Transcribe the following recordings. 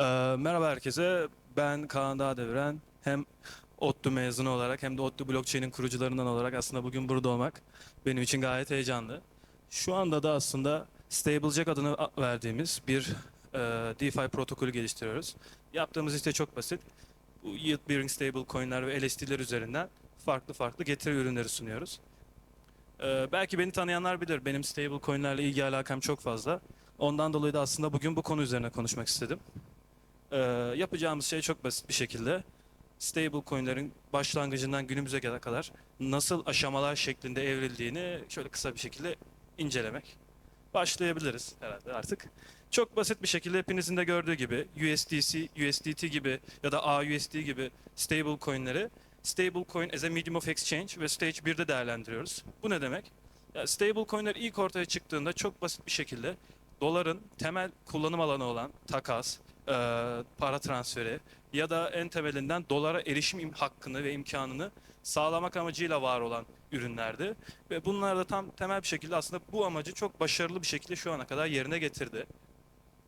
Ee, merhaba herkese. Ben Kaan Dağdeviren. Hem ODTÜ mezunu olarak hem de ODTÜ Blockchain'in kurucularından olarak aslında bugün burada olmak benim için gayet heyecanlı. Şu anda da aslında StableJack adını verdiğimiz bir e, DeFi protokolü geliştiriyoruz. Yaptığımız işte çok basit. Bu yield bearing stable coin'ler ve LSD'ler üzerinden farklı farklı getiri ürünleri sunuyoruz. Ee, belki beni tanıyanlar bilir. Benim stable coin'lerle ilgi alakam çok fazla. Ondan dolayı da aslında bugün bu konu üzerine konuşmak istedim. Ee, yapacağımız şey çok basit bir şekilde stable coin'lerin başlangıcından günümüze kadar nasıl aşamalar şeklinde evrildiğini şöyle kısa bir şekilde incelemek. Başlayabiliriz herhalde artık. Çok basit bir şekilde hepinizin de gördüğü gibi USDC, USDT gibi ya da AUSD gibi stable coin'leri stable coin as a medium of exchange ve stage 1'de değerlendiriyoruz. Bu ne demek? Ya stable coin'ler ilk ortaya çıktığında çok basit bir şekilde doların temel kullanım alanı olan takas, e, para transferi ya da en temelinden dolara erişim im- hakkını ve imkanını sağlamak amacıyla var olan ürünlerdi. Ve bunlar da tam temel bir şekilde aslında bu amacı çok başarılı bir şekilde şu ana kadar yerine getirdi.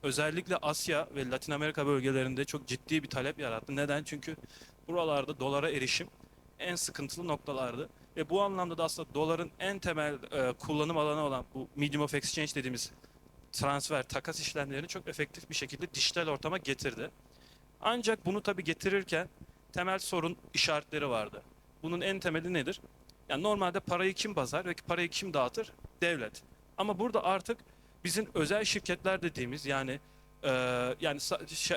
Özellikle Asya ve Latin Amerika bölgelerinde çok ciddi bir talep yarattı. Neden? Çünkü buralarda dolara erişim en sıkıntılı noktalardı. Ve bu anlamda da aslında doların en temel e, kullanım alanı olan bu medium of exchange dediğimiz transfer, takas işlemlerini çok efektif bir şekilde dijital ortama getirdi. Ancak bunu tabii getirirken temel sorun işaretleri vardı. Bunun en temeli nedir? Yani normalde parayı kim basar ve parayı kim dağıtır? Devlet. Ama burada artık bizim özel şirketler dediğimiz yani e, yani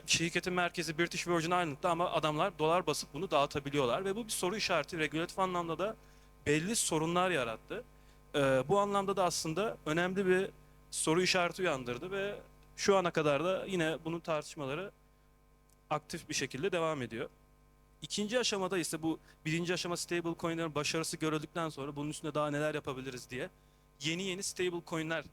şirketin merkezi British Virgin Island'da ama adamlar dolar basıp bunu dağıtabiliyorlar ve bu bir soru işareti regülatif anlamda da belli sorunlar yarattı. E, bu anlamda da aslında önemli bir soru işareti uyandırdı ve şu ana kadar da yine bunun tartışmaları aktif bir şekilde devam ediyor. İkinci aşamada ise bu birinci aşama stable coin'lerin başarısı görüldükten sonra bunun üstünde daha neler yapabiliriz diye yeni yeni stable coin'ler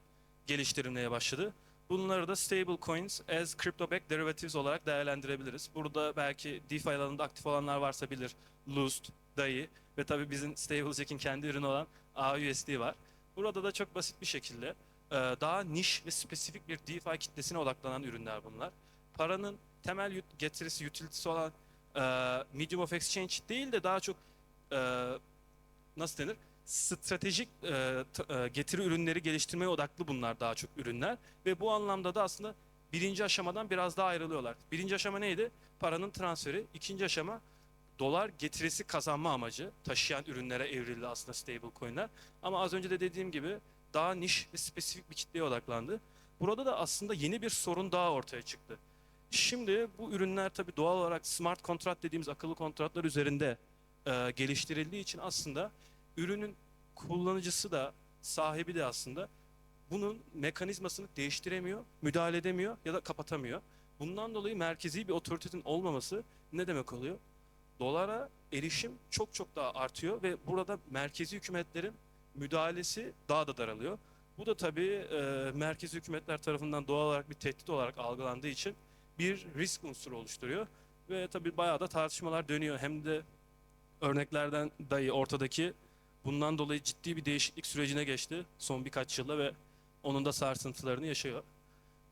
geliştirilmeye başladı. Bunları da stable coins as crypto backed derivatives olarak değerlendirebiliriz. Burada belki DeFi alanında aktif olanlar varsa bilir. Lust, DAI ve tabii bizim StableJack'in kendi ürünü olan AUSD var. Burada da çok basit bir şekilde daha niş ve spesifik bir DeFi kitlesine odaklanan ürünler bunlar. Paranın temel getirisi, utility'si olan e, medium of exchange değil de daha çok e, nasıl denir? Stratejik e, getiri ürünleri geliştirmeye odaklı bunlar daha çok ürünler ve bu anlamda da aslında birinci aşamadan biraz daha ayrılıyorlar. Birinci aşama neydi? Paranın transferi. İkinci aşama dolar getirisi kazanma amacı taşıyan ürünlere evrildi aslında stable coin'ler. Ama az önce de dediğim gibi daha niş ve spesifik bir kitleye odaklandı. Burada da aslında yeni bir sorun daha ortaya çıktı. Şimdi bu ürünler tabii doğal olarak smart kontrat dediğimiz akıllı kontratlar üzerinde e, geliştirildiği için aslında ürünün kullanıcısı da sahibi de aslında bunun mekanizmasını değiştiremiyor, müdahale edemiyor ya da kapatamıyor. Bundan dolayı merkezi bir otoritenin olmaması ne demek oluyor? Dolara erişim çok çok daha artıyor ve burada merkezi hükümetlerin müdahalesi daha da daralıyor. Bu da tabii e, merkezi hükümetler tarafından doğal olarak bir tehdit olarak algılandığı için bir risk unsuru oluşturuyor. Ve tabii bayağı da tartışmalar dönüyor. Hem de örneklerden dahi ortadaki bundan dolayı ciddi bir değişiklik sürecine geçti son birkaç yılda ve onun da sarsıntılarını yaşıyor.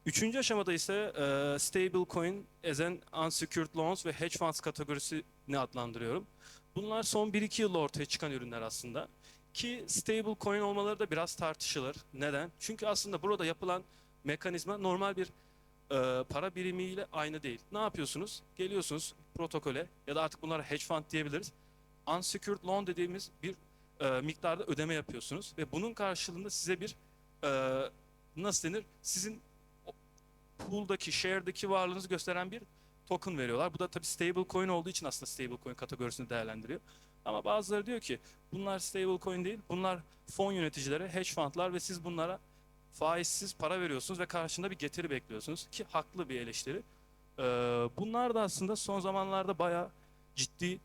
Üçüncü aşamada ise e, stable coin as an unsecured loans ve hedge funds kategorisini adlandırıyorum. Bunlar son 1-2 yılda ortaya çıkan ürünler aslında. Ki stable coin olmaları da biraz tartışılır. Neden? Çünkü aslında burada yapılan mekanizma normal bir e, para birimiyle aynı değil. Ne yapıyorsunuz? Geliyorsunuz protokole ya da artık bunlara hedge fund diyebiliriz. Unsecured loan dediğimiz bir e, miktarda ödeme yapıyorsunuz ve bunun karşılığında size bir e, nasıl denir? Sizin pooldaki, share'daki varlığınızı gösteren bir token veriyorlar. Bu da tabii stable coin olduğu için aslında stable coin kategorisini değerlendiriyor. Ama bazıları diyor ki bunlar stable coin değil, bunlar fon yöneticileri, hedge fundlar ve siz bunlara faizsiz para veriyorsunuz ve karşında bir getiri bekliyorsunuz ki haklı bir eleştiri. Ee, bunlar da aslında son zamanlarda bayağı ciddi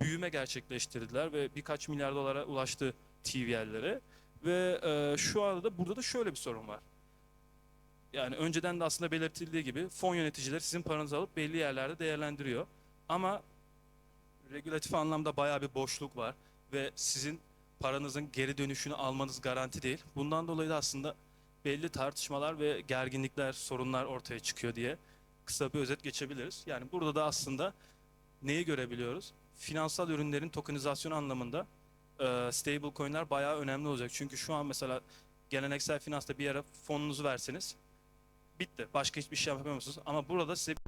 büyüme gerçekleştirdiler ve birkaç milyar dolara ulaştı TVL'lere ve e, şu anda da burada da şöyle bir sorun var. Yani önceden de aslında belirtildiği gibi fon yöneticileri sizin paranızı alıp belli yerlerde değerlendiriyor. Ama regülatif anlamda bayağı bir boşluk var ve sizin paranızın geri dönüşünü almanız garanti değil. Bundan dolayı da aslında belli tartışmalar ve gerginlikler, sorunlar ortaya çıkıyor diye kısa bir özet geçebiliriz. Yani burada da aslında neyi görebiliyoruz? Finansal ürünlerin tokenizasyon anlamında e, stable coin'ler bayağı önemli olacak. Çünkü şu an mesela geleneksel finansta bir yere fonunuzu verseniz bitti. Başka hiçbir şey yapamıyorsunuz. Ama burada size bir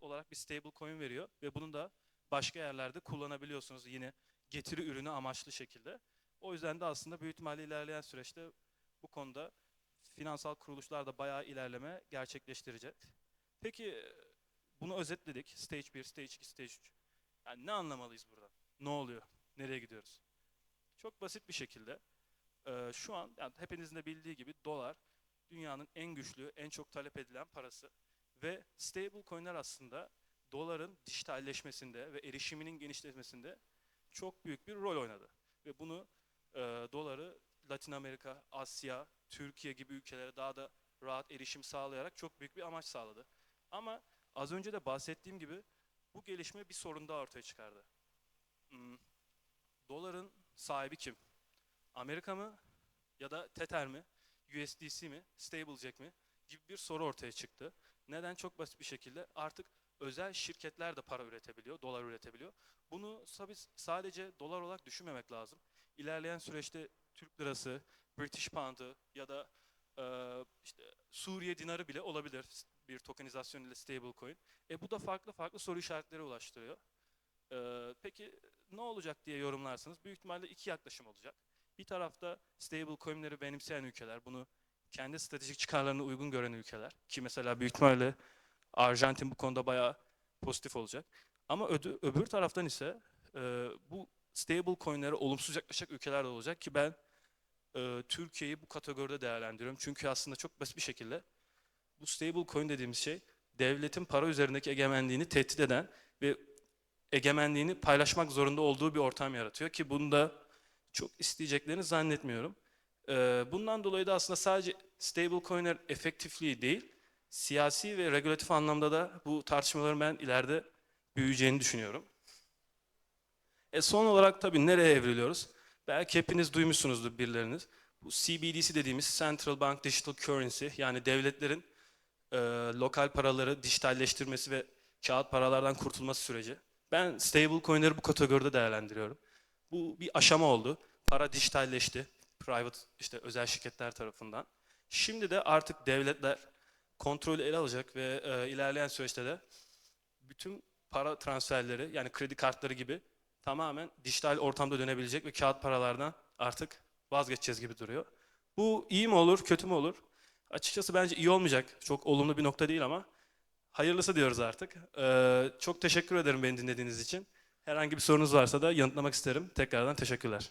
olarak bir stable coin veriyor ve bunu da başka yerlerde kullanabiliyorsunuz yine getiri ürünü amaçlı şekilde. O yüzden de aslında büyük ihtimalle ilerleyen süreçte bu konuda finansal kuruluşlar da bayağı ilerleme gerçekleştirecek. Peki bunu özetledik. Stage 1, Stage 2, Stage 3. Yani ne anlamalıyız buradan? Ne oluyor? Nereye gidiyoruz? Çok basit bir şekilde e, şu an yani hepinizin de bildiği gibi dolar dünyanın en güçlü, en çok talep edilen parası ve stable coin'ler aslında doların dijitalleşmesinde ve erişiminin genişlemesinde çok büyük bir rol oynadı. Ve bunu e, doları Latin Amerika, Asya, Türkiye gibi ülkelere daha da rahat erişim sağlayarak çok büyük bir amaç sağladı. Ama az önce de bahsettiğim gibi bu gelişme bir sorun daha ortaya çıkardı. Hmm, doların sahibi kim? Amerika mı ya da Tether mi? USDC mi? Stablejack mi? gibi bir soru ortaya çıktı. Neden? Çok basit bir şekilde artık özel şirketler de para üretebiliyor, dolar üretebiliyor. Bunu sadece dolar olarak düşünmemek lazım. İlerleyen süreçte Türk lirası, British Pound'ı ya da e, işte Suriye dinarı bile olabilir bir tokenizasyon ile stablecoin. E bu da farklı farklı soru işaretleri ulaştırıyor. E, peki ne olacak diye yorumlarsanız büyük ihtimalle iki yaklaşım olacak. Bir tarafta stablecoin'leri benimseyen ülkeler, bunu kendi stratejik çıkarlarına uygun gören ülkeler ki mesela büyük ihtimalle Arjantin bu konuda bayağı pozitif olacak. Ama ödü, öbür taraftan ise e, bu stable coin'lere olumsuz yaklaşacak ülkeler de olacak ki ben e, Türkiye'yi bu kategoride değerlendiriyorum. Çünkü aslında çok basit bir şekilde bu stable coin dediğimiz şey devletin para üzerindeki egemenliğini tehdit eden ve egemenliğini paylaşmak zorunda olduğu bir ortam yaratıyor ki bunu da çok isteyeceklerini zannetmiyorum. E, bundan dolayı da aslında sadece stable coin'ler efektifliği değil, siyasi ve regülatif anlamda da bu tartışmaların ben ileride büyüyeceğini düşünüyorum. E son olarak tabii nereye evriliyoruz? Belki hepiniz duymuşsunuzdur birileriniz. Bu CBDC dediğimiz Central Bank Digital Currency yani devletlerin e, lokal paraları dijitalleştirmesi ve kağıt paralardan kurtulması süreci. Ben stable coin'leri bu kategoride değerlendiriyorum. Bu bir aşama oldu. Para dijitalleşti. Private işte özel şirketler tarafından. Şimdi de artık devletler kontrolü ele alacak ve e, ilerleyen süreçte de bütün para transferleri yani kredi kartları gibi tamamen dijital ortamda dönebilecek ve kağıt paralardan artık vazgeçeceğiz gibi duruyor. Bu iyi mi olur, kötü mü olur? Açıkçası bence iyi olmayacak. Çok olumlu bir nokta değil ama hayırlısı diyoruz artık. Ee, çok teşekkür ederim beni dinlediğiniz için. Herhangi bir sorunuz varsa da yanıtlamak isterim. Tekrardan teşekkürler.